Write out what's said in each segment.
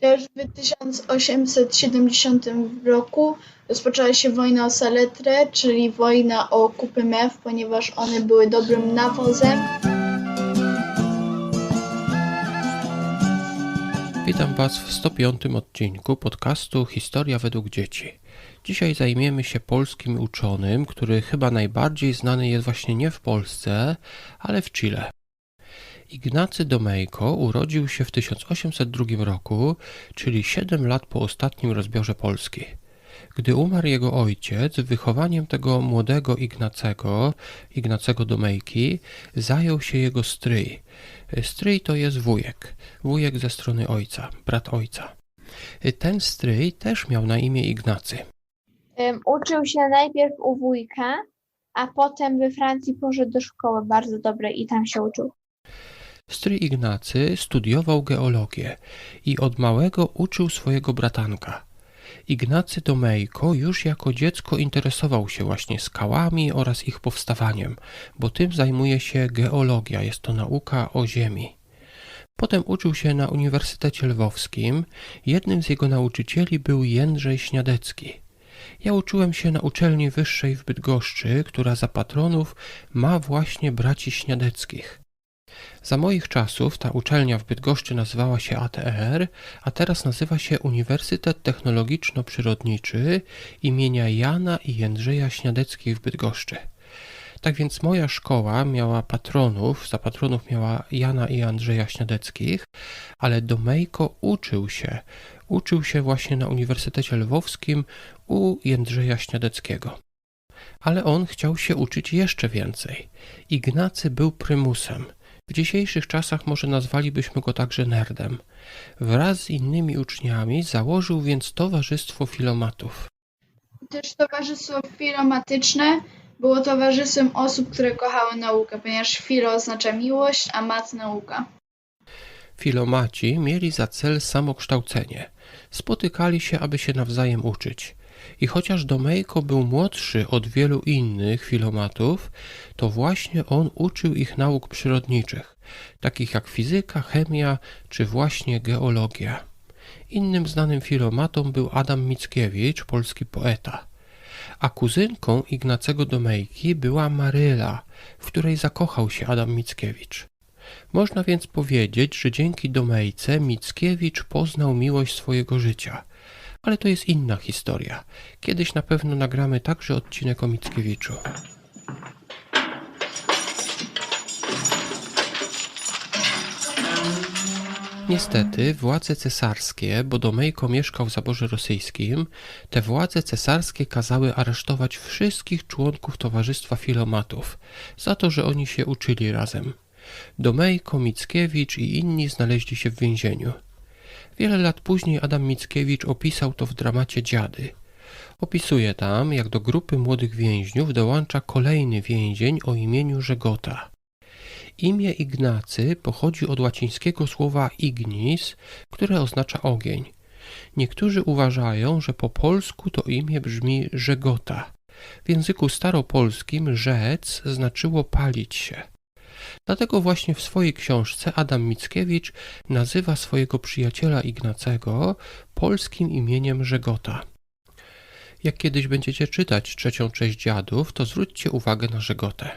Też w 1870 roku rozpoczęła się wojna o saletrę, czyli wojna o kupy mew, ponieważ one były dobrym nawozem. Witam Was w 105 odcinku podcastu Historia według dzieci. Dzisiaj zajmiemy się polskim uczonym, który chyba najbardziej znany jest właśnie nie w Polsce, ale w Chile. Ignacy Domejko urodził się w 1802 roku, czyli 7 lat po ostatnim rozbiorze Polski. Gdy umarł jego ojciec, wychowaniem tego młodego Ignacego, Ignacego Domejki, zajął się jego stryj. Stryj to jest wujek, wujek ze strony ojca, brat ojca. Ten stryj też miał na imię Ignacy. Ym, Uczył się najpierw u wujka, a potem we Francji poszedł do szkoły bardzo dobrej i tam się uczył. Stryj Ignacy studiował geologię i od małego uczył swojego bratanka. Ignacy Domejko już jako dziecko interesował się właśnie skałami oraz ich powstawaniem, bo tym zajmuje się geologia, jest to nauka o Ziemi. Potem uczył się na Uniwersytecie Lwowskim. Jednym z jego nauczycieli był Jędrzej Śniadecki. Ja uczyłem się na uczelni wyższej w Bydgoszczy, która za patronów ma właśnie braci Śniadeckich. Za moich czasów ta uczelnia w Bydgoszczy nazywała się ATR, a teraz nazywa się Uniwersytet Technologiczno-Przyrodniczy imienia Jana i Jędrzeja Śniadeckich w Bydgoszczy. Tak więc moja szkoła miała patronów, za patronów miała Jana i Andrzeja Śniadeckich, ale Domejko uczył się, uczył się właśnie na Uniwersytecie Lwowskim u Jędrzeja Śniadeckiego. Ale on chciał się uczyć jeszcze więcej. Ignacy był prymusem. W dzisiejszych czasach może nazwalibyśmy go także nerdem. Wraz z innymi uczniami założył więc Towarzystwo Filomatów. Też towarzystwo filomatyczne było towarzystwem osób, które kochały naukę, ponieważ filo oznacza miłość, a mat nauka. Filomaci mieli za cel samokształcenie. Spotykali się, aby się nawzajem uczyć. I chociaż Domejko był młodszy od wielu innych filomatów, to właśnie on uczył ich nauk przyrodniczych, takich jak fizyka, chemia czy właśnie geologia. Innym znanym filomatą był Adam Mickiewicz, polski poeta. A kuzynką Ignacego Domejki była Maryla, w której zakochał się Adam Mickiewicz. Można więc powiedzieć, że dzięki Domejce Mickiewicz poznał miłość swojego życia. Ale to jest inna historia. Kiedyś na pewno nagramy także odcinek o Mickiewiczu. Niestety władze cesarskie, bo Domejko mieszkał w zaborze rosyjskim, te władze cesarskie kazały aresztować wszystkich członków Towarzystwa Filomatów za to, że oni się uczyli razem. Domejko, Mickiewicz i inni znaleźli się w więzieniu. Wiele lat później Adam Mickiewicz opisał to w dramacie Dziady. Opisuje tam, jak do grupy młodych więźniów dołącza kolejny więzień o imieniu Żegota. Imię Ignacy pochodzi od łacińskiego słowa ignis, które oznacza ogień. Niektórzy uważają, że po polsku to imię brzmi Żegota. W języku staropolskim rzec znaczyło palić się. Dlatego właśnie w swojej książce Adam Mickiewicz nazywa swojego przyjaciela Ignacego polskim imieniem Żegota. Jak kiedyś będziecie czytać trzecią część dziadów, to zwróćcie uwagę na Żegotę.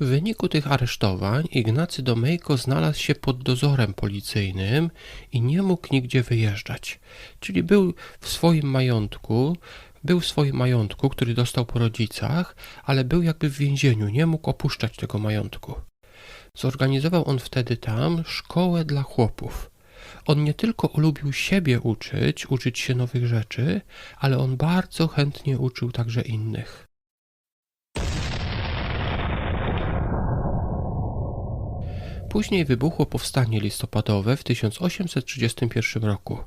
W wyniku tych aresztowań Ignacy Domejko znalazł się pod dozorem policyjnym i nie mógł nigdzie wyjeżdżać. Czyli był w swoim majątku, był w swoim majątku, który dostał po rodzicach, ale był jakby w więzieniu, nie mógł opuszczać tego majątku. Zorganizował on wtedy tam szkołę dla chłopów. On nie tylko lubił siebie uczyć, uczyć się nowych rzeczy, ale on bardzo chętnie uczył także innych. Później wybuchło powstanie listopadowe w 1831 roku.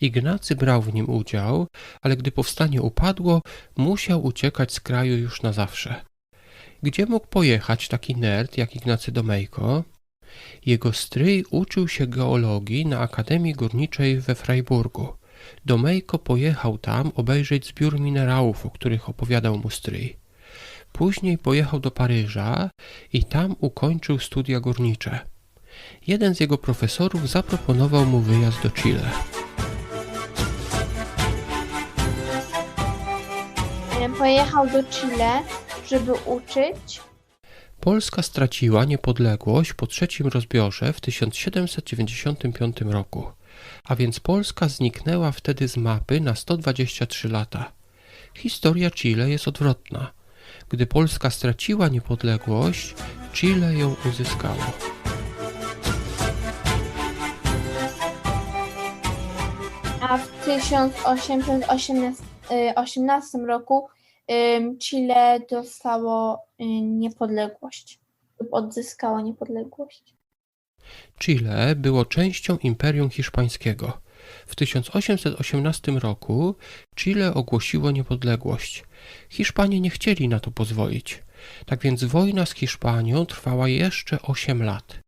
Ignacy brał w nim udział, ale gdy powstanie upadło, musiał uciekać z kraju już na zawsze. Gdzie mógł pojechać taki nerd jak Ignacy Domejko? Jego stryj uczył się geologii na Akademii Górniczej we Freiburgu. Domejko pojechał tam obejrzeć zbiór minerałów, o których opowiadał mu stryj. Później pojechał do Paryża i tam ukończył studia górnicze. Jeden z jego profesorów zaproponował mu wyjazd do Chile. Pojechał do Chile, żeby uczyć. Polska straciła niepodległość po trzecim rozbiorze w 1795 roku, a więc Polska zniknęła wtedy z mapy na 123 lata. Historia Chile jest odwrotna. Gdy Polska straciła niepodległość, Chile ją uzyskało. A w 1818 roku em, Chile dostało em, niepodległość lub odzyskało niepodległość. Chile było częścią Imperium Hiszpańskiego. W 1818 roku Chile ogłosiło niepodległość. Hiszpanie nie chcieli na to pozwolić. Tak więc wojna z Hiszpanią trwała jeszcze 8 lat.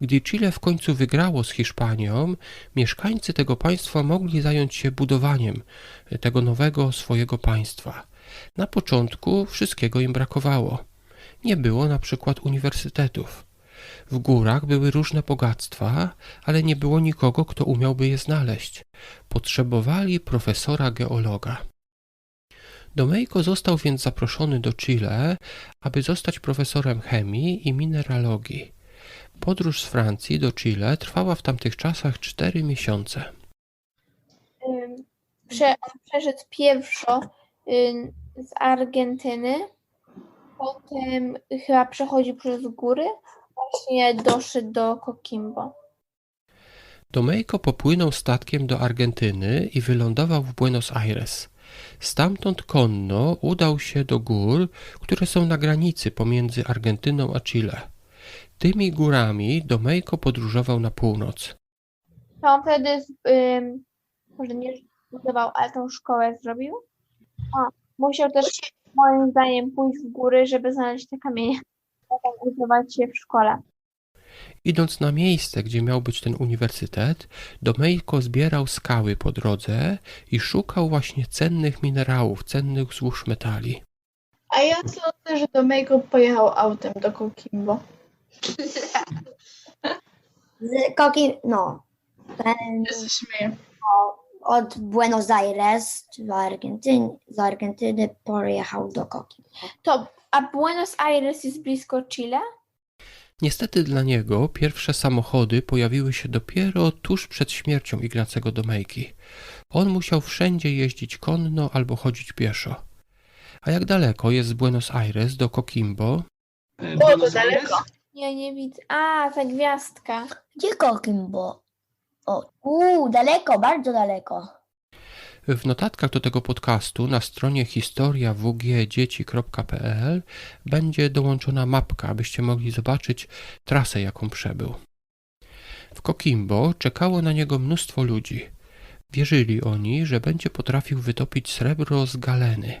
Gdy Chile w końcu wygrało z Hiszpanią, mieszkańcy tego państwa mogli zająć się budowaniem tego nowego swojego państwa. Na początku wszystkiego im brakowało. Nie było na przykład uniwersytetów. W górach były różne bogactwa, ale nie było nikogo, kto umiałby je znaleźć. Potrzebowali profesora geologa. Domejko został więc zaproszony do Chile, aby zostać profesorem chemii i mineralogii. Podróż z Francji do Chile trwała w tamtych czasach cztery miesiące. Prze, on przeszedł pierwszo em, z Argentyny, potem chyba przechodził przez góry, właśnie doszedł do Coquimbo. Domejko popłynął statkiem do Argentyny i wylądował w Buenos Aires. Stamtąd konno udał się do gór, które są na granicy pomiędzy Argentyną a Chile. Tymi górami Domejko podróżował na północ. To on wtedy, z- em, może nie zbudował, ale tą szkołę zrobił. A, musiał też moim zdaniem pójść w góry, żeby znaleźć te kamienie. Potem używać je w szkole. Idąc na miejsce, gdzie miał być ten uniwersytet, Domejko zbierał skały po drodze i szukał właśnie cennych minerałów, cennych złóż metali. A ja sądzę, że Domejko pojechał autem do Coquimbo. Z Koki, no, ten śmieję. od Buenos Aires z Argentyny, z Argentyny pojechał do Koki. To, a Buenos Aires jest blisko Chile? Niestety dla niego pierwsze samochody pojawiły się dopiero tuż przed śmiercią Ignacego Domejki. On musiał wszędzie jeździć konno albo chodzić pieszo. A jak daleko jest z Buenos Aires do Coquimbo? E, O, to Buenos daleko. Ja nie widzę. A, ta gwiazdka. Gdzie Kokimbo? O, uuu, daleko, bardzo daleko. W notatkach do tego podcastu na stronie historiawgdzieci.pl będzie dołączona mapka, abyście mogli zobaczyć trasę, jaką przebył. W Coquimbo czekało na niego mnóstwo ludzi. Wierzyli oni, że będzie potrafił wytopić srebro z galeny.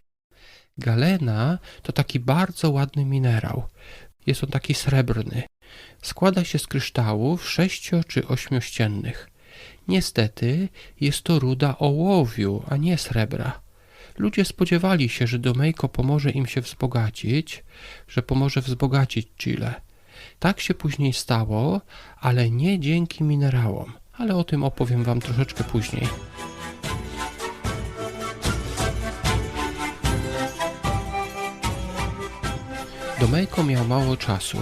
Galena to taki bardzo ładny minerał. Jest on taki srebrny. Składa się z kryształów sześcio- czy ośmiościennych. Niestety jest to ruda ołowiu, a nie srebra. Ludzie spodziewali się, że Domejko pomoże im się wzbogacić, że pomoże wzbogacić Chile. Tak się później stało, ale nie dzięki minerałom, ale o tym opowiem Wam troszeczkę później. Domejko miał mało czasu.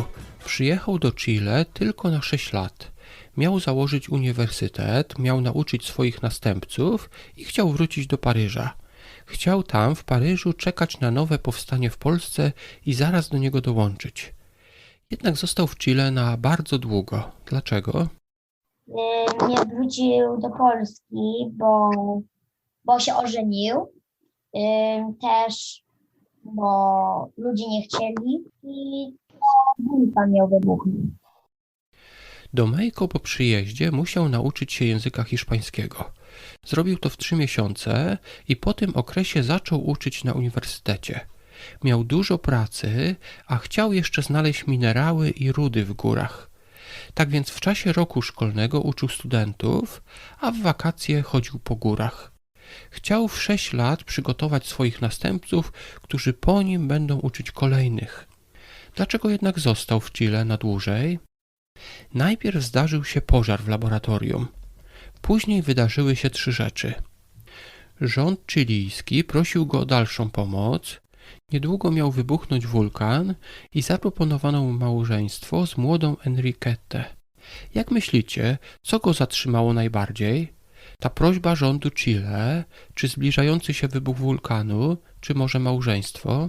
Przyjechał do Chile tylko na 6 lat. Miał założyć uniwersytet, miał nauczyć swoich następców i chciał wrócić do Paryża. Chciał tam, w Paryżu, czekać na nowe powstanie w Polsce i zaraz do niego dołączyć. Jednak został w Chile na bardzo długo. Dlaczego? Y, Nie wrócił do Polski, bo, bo się ożenił. Y, Też, bo ludzie nie chcieli i wojna miał wybuchnąć. Domejko po przyjeździe musiał nauczyć się języka hiszpańskiego. Zrobił to w trzy miesiące i po tym okresie zaczął uczyć na uniwersytecie. Miał dużo pracy, a chciał jeszcze znaleźć minerały i rudy w górach. Tak więc w czasie roku szkolnego uczył studentów, a w wakacje chodził po górach. Chciał w sześć lat przygotować swoich następców, którzy po nim będą uczyć kolejnych. Dlaczego jednak został w Chile na dłużej? Najpierw zdarzył się pożar w laboratorium. Później wydarzyły się trzy rzeczy. Rząd chilijski prosił go o dalszą pomoc. Niedługo miał wybuchnąć wulkan i zaproponowano mu małżeństwo z młodą Enriquetę. Jak myślicie, co go zatrzymało najbardziej? Ta prośba rządu Chile, czy zbliżający się wybuch wulkanu, czy może małżeństwo?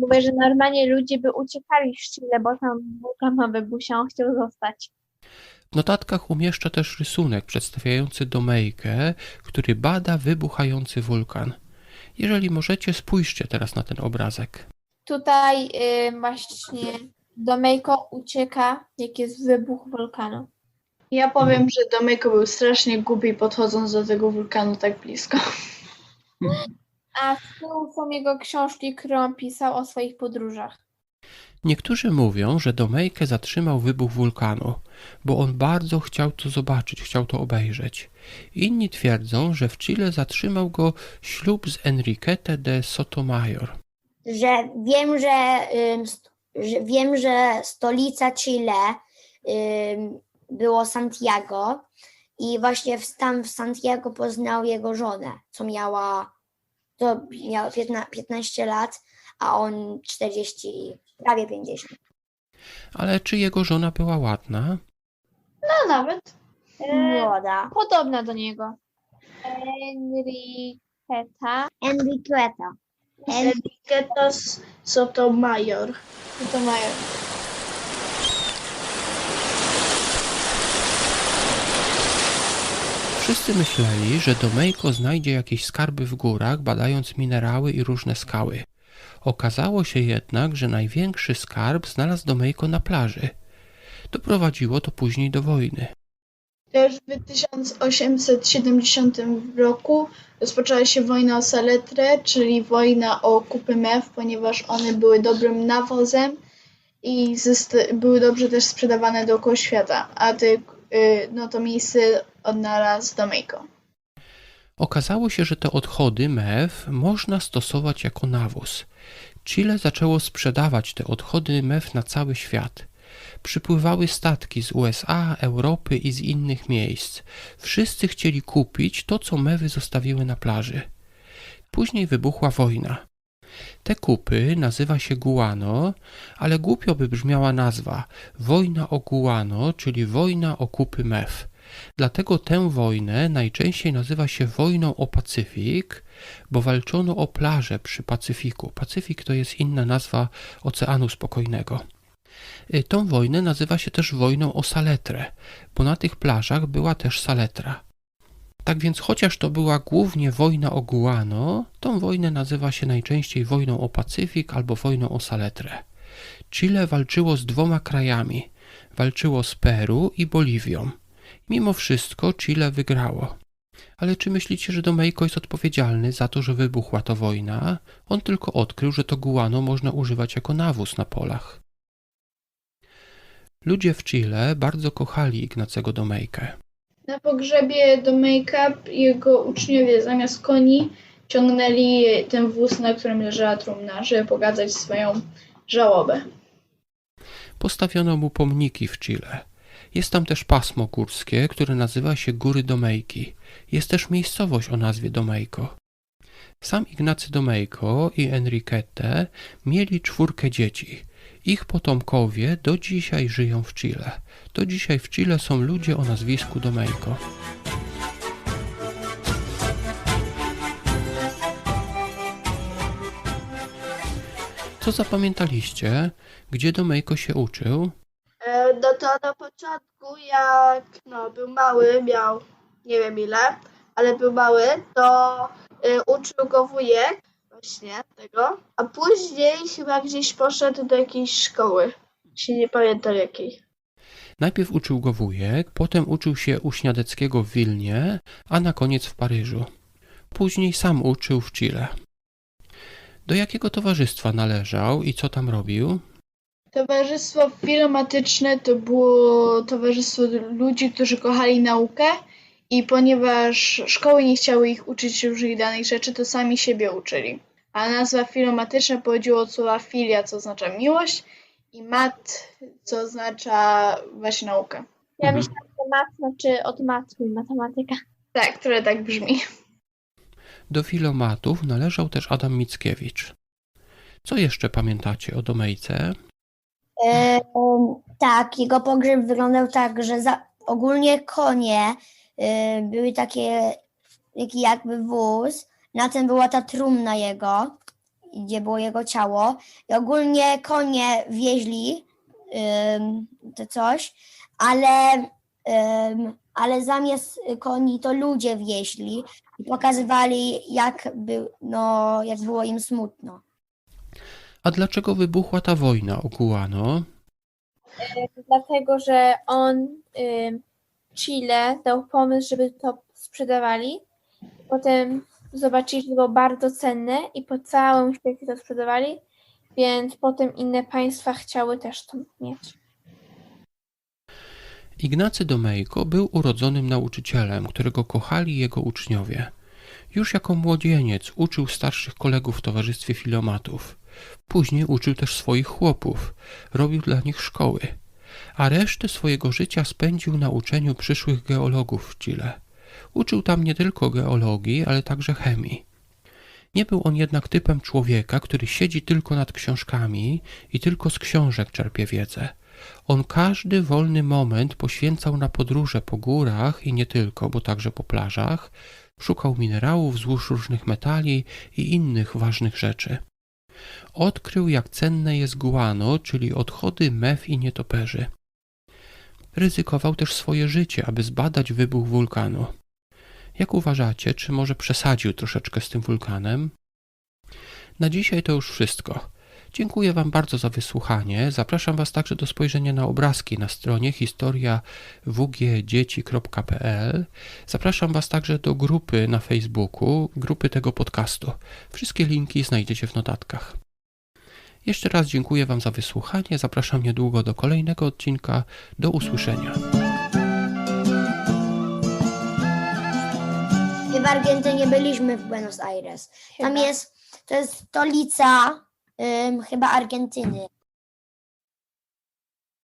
Mówię, że normalnie ludzie by uciekali z Chile, bo tam wulkan ma wybuch, on chciał zostać. W notatkach umieszczę też rysunek przedstawiający Domejkę, który bada wybuchający wulkan. Jeżeli możecie, spójrzcie teraz na ten obrazek. Tutaj y, właśnie Domejko ucieka, jak jest wybuch wulkanu. Ja powiem, że Domejko był strasznie głupi podchodząc do tego wulkanu tak blisko. A z tyłu są jego książki, które on pisał o swoich podróżach. Niektórzy mówią, że Domejkę zatrzymał wybuch wulkanu, bo on bardzo chciał to zobaczyć, chciał to obejrzeć. Inni twierdzą, że w Chile zatrzymał go ślub z Enriquete de Sotomayor. Że wiem, że, że wiem, że stolica Chile było Santiago i właśnie w, tam w Santiago poznał jego żonę, co miała, to miała 15, 15 lat, a on 40, prawie 50. Ale czy jego żona była ładna? No nawet. E, Młoda. podobna do niego. Enriqueta. Enriqueta. En- Enriqueta Sotomayor. To Wszyscy myśleli, że Domejko znajdzie jakieś skarby w górach, badając minerały i różne skały. Okazało się jednak, że największy skarb znalazł Domejko na plaży. Doprowadziło to później do wojny. W 1870 roku rozpoczęła się wojna o saletrę, czyli wojna o kupy mew, ponieważ one były dobrym nawozem i były dobrze też sprzedawane dookoła świata, a te, no to miejsce odnalazł Domejko. Okazało się, że te odchody mew można stosować jako nawóz. Chile zaczęło sprzedawać te odchody mew na cały świat. Przypływały statki z USA, Europy i z innych miejsc. Wszyscy chcieli kupić to, co mewy zostawiły na plaży. Później wybuchła wojna. Te kupy nazywa się guano, ale głupio by brzmiała nazwa wojna o guano, czyli wojna o kupy mew. Dlatego tę wojnę najczęściej nazywa się wojną o Pacyfik, bo walczono o plaże przy Pacyfiku. Pacyfik to jest inna nazwa Oceanu Spokojnego. Y, Tą wojnę nazywa się też wojną o saletrę, bo na tych plażach była też saletra. Tak więc, chociaż to była głównie wojna o guano, tą wojnę nazywa się najczęściej wojną o Pacyfik albo wojną o saletrę. Chile walczyło z dwoma krajami. Walczyło z Peru i Boliwią. Mimo wszystko Chile wygrało. Ale czy myślicie, że Domejko jest odpowiedzialny za to, że wybuchła to wojna? On tylko odkrył, że to guano można używać jako nawóz na polach. Ludzie w Chile bardzo kochali Ignacego Domejkę. Na pogrzebie Domejka jego uczniowie zamiast koni ciągnęli ten wóz, na którym leżała trumna, żeby pokazać swoją żałobę. Postawiono mu pomniki w Chile. Jest tam też pasmo górskie, które nazywa się Góry Domejki. Jest też miejscowość o nazwie Domejko. Sam Ignacy Domejko i Enriquete mieli czwórkę dzieci. Ich potomkowie do dzisiaj żyją w Chile. Do dzisiaj w Chile są ludzie o nazwisku Domejko. Co zapamiętaliście? Gdzie Domejko się uczył? E, No to na początku, jak no, był mały, miał nie wiem ile, ale był mały, to y, uczył go wujek właśnie tego, a później chyba gdzieś poszedł do jakiejś szkoły. Się nie pamiętam jakiej. Najpierw uczył go wujek, potem uczył się u Śniadeckiego w Wilnie, a na koniec w Paryżu. Później sam uczył w Chile. Do jakiego towarzystwa należał i co tam robił? Towarzystwo filomatyczne to było towarzystwo ludzi, którzy kochali naukę i ponieważ szkoły nie chciały ich uczyć różnych danych rzeczy, to sami siebie uczyli. A nazwa filomatyczna pochodziła od słowa filia, co oznacza miłość i mat, co oznacza właśnie naukę. Ja Mhm. myślałam, że mat znaczy od matmy, matematyka. Tak, które tak brzmi. Do filomatów należał też Adam Mickiewicz. Co jeszcze pamiętacie o Domejce? E, em, tak, jego pogrzeb wyglądał tak, że za, ogólnie konie były takie, taki jakby wóz, na tym była ta trumna jego, gdzie było jego ciało i ogólnie konie wieźli to coś, ale, ale zamiast koni to ludzie wieźli i pokazywali jak, był, no, jak było im smutno. A dlaczego wybuchła ta wojna o Guano? Dlatego, że on ym, Chile dał pomysł, żeby to sprzedawali. Potem zobaczyli, że było bardzo cenne i po całym świecie to sprzedawali, więc potem inne państwa chciały też to mieć. Ignacy Domejko był urodzonym nauczycielem, którego kochali jego uczniowie. Już jako młodzieniec uczył starszych kolegów w towarzystwie filomatów. Później uczył też swoich chłopów, robił dla nich szkoły, a resztę swojego życia spędził na uczeniu przyszłych geologów w Chile. Uczył tam nie tylko geologii, ale także chemii. Nie był on jednak typem człowieka, który siedzi tylko nad książkami i tylko z książek czerpie wiedzę. On każdy wolny moment poświęcał na podróże po górach i nie tylko, bo także po plażach, szukał minerałów, złóż różnych metali i innych ważnych rzeczy. Odkrył, jak cenne jest guano, czyli odchody mew i nietoperzy. Ryzykował też swoje życie, aby zbadać wybuch wulkanu. Jak uważacie, czy może przesadził troszeczkę z tym wulkanem? Na dzisiaj to już wszystko. Dziękuję Wam bardzo za wysłuchanie. Zapraszam Was także do spojrzenia na obrazki na stronie historiawgdzieci.pl. Zapraszam Was także do grupy na Facebooku, grupy tego podcastu. Wszystkie linki znajdziecie w notatkach. Jeszcze raz dziękuję Wam za wysłuchanie. Zapraszam niedługo do kolejnego odcinka. Do usłyszenia. W Argentynie byliśmy w Buenos Aires. Tam jest, to jest stolica chyba Argentyny.